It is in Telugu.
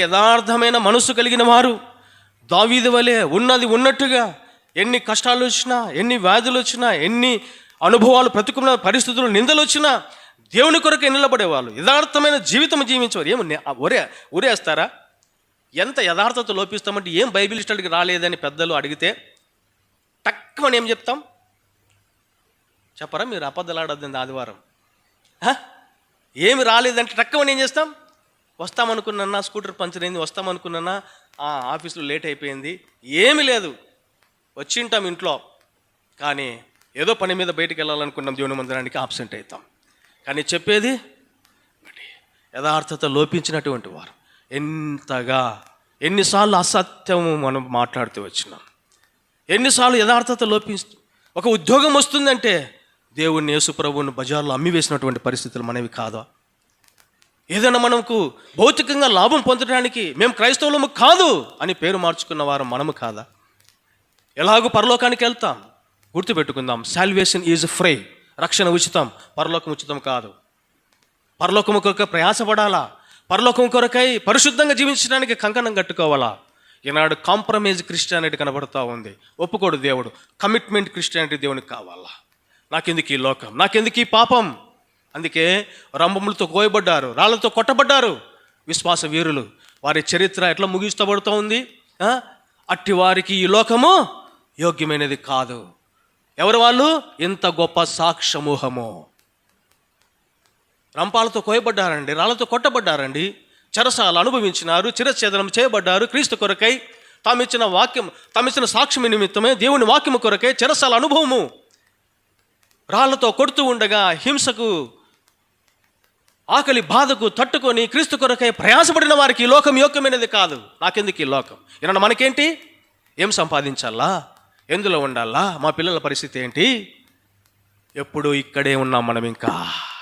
యథార్థమైన మనసు కలిగిన వారు. దావీది వలె ఉన్నది ఉన్నట్టుగా ఎన్ని కష్టాలు వచ్చినా ఎన్ని వ్యాధులు వచ్చినా ఎన్ని అనుభవాలు ప్రతికూల పరిస్థితులు నిందలు వచ్చినా దేవుని కొరకు నిలబడేవాళ్ళు. యథార్థమైన జీవితం జీవించేవారు. ఏమి ఒరే ఉరేస్తారా ఎంత యథార్థత లోపిస్తామంటే ఏం బైబిల్ స్టడీకి రాలేదని పెద్దలు అడిగితే తక్కువని ఏం చెప్తాం? చెప్పరా మీరు అబద్ధాలు ఆదివారం. ఏమి రాలేదంటే టక్కమని ఏం చేస్తాం? వస్తామనుకున్నా స్కూటర్ పంచర్ అయింది వస్తామనుకున్నా ఆ, ఆఫీస్లో లేట్ అయిపోయింది. ఏమీ లేదు. వచ్చింటాం ఇంట్లో. కానీ ఏదో పని మీద బయటికి వెళ్ళాలనుకున్నాం దేవుని మందిరానికి ఆబ్సెంట్ అవుతాం కానీ చెప్పేది యథార్థత లోపించినటువంటి వారు. ఎంతగా ఎన్నిసార్లు అసత్యము మనం మాట్లాడుతూ వచ్చినాం. ఎన్నిసార్లు యథార్థత లోపించు ఒక ఉద్యోగం వస్తుందంటే దేవుణ్ణి యేసు ప్రభువుని బజార్లో అమ్మి వేసినటువంటి పరిస్థితులు మనవి కాదా? ఏదైనా మనకు భౌతికంగా లాభం పొందడానికి మేము క్రైస్తవులము కాదు అని పేరు మార్చుకున్న వారు మనము కాదా? ఎలాగో పరలోకానికి వెళ్తాం. గుర్తుపెట్టుకుందాం. సాల్వేషన్ ఈజ్ ఫ్రీ రక్షణ ఉచితం. పరలోకం ఉచితం కాదు. పరలోకము కొరకు ప్రయాసపడాలా? పరలోకం కొరకై పరిశుద్ధంగా జీవించడానికి కంకణం కట్టుకోవాలా? ఈనాడు కాంప్రమైజ్ క్రిస్టియానిటీ కనబడుతూ ఉంది. ఒప్పుకోడు దేవుడు. కమిట్మెంట్ క్రిస్టియానిటీ దేవునికి కావాలా? నాకెందుకు ఈ లోకం? నాకెందుకు ఈ పాపం? అందుకే రంభములతో కోయబడ్డారు రాళ్ళతో కొట్టబడ్డారు విశ్వాస వీరులు. వారి చరిత్ర ఎట్లా ముగిస్తబడుతూ ఉంది? అట్టి వారికి ఈ లోకము యోగ్యమైనది కాదు. ఎవరు వాళ్ళు? ఇంత గొప్ప సాక్షమూహము రంపాలతో కోయబడ్డారండి రాళ్ళతో కొట్టబడ్డారండి. చెరసాలు అనుభవించినారు చిరఛేదనం చేయబడ్డారు క్రీస్తు కొరకై. తామిచ్చిన వాక్యం తామిచ్చిన సాక్ష్యం నిమిత్తమే దేవుని వాక్యము కొరకై చెరసాల అనుభవము. రాళ్ళతో కొడుతూ ఉండగా హింసకు ఆకలి బాధకు తట్టుకొని క్రీస్తు కొరకై ప్రయాసపడిన వారికి ఈ లోకం యోగ్యమైనది కాదు. నాకెందుకు ఈ లోకం? ఏమన్నా మనకేంటి? ఏం సంపాదించాలా? ఎందులో ఉండాలా? మా పిల్లల పరిస్థితి ఏంటి? ఎప్పుడు ఇక్కడే ఉన్నాం మనం ఇంకా.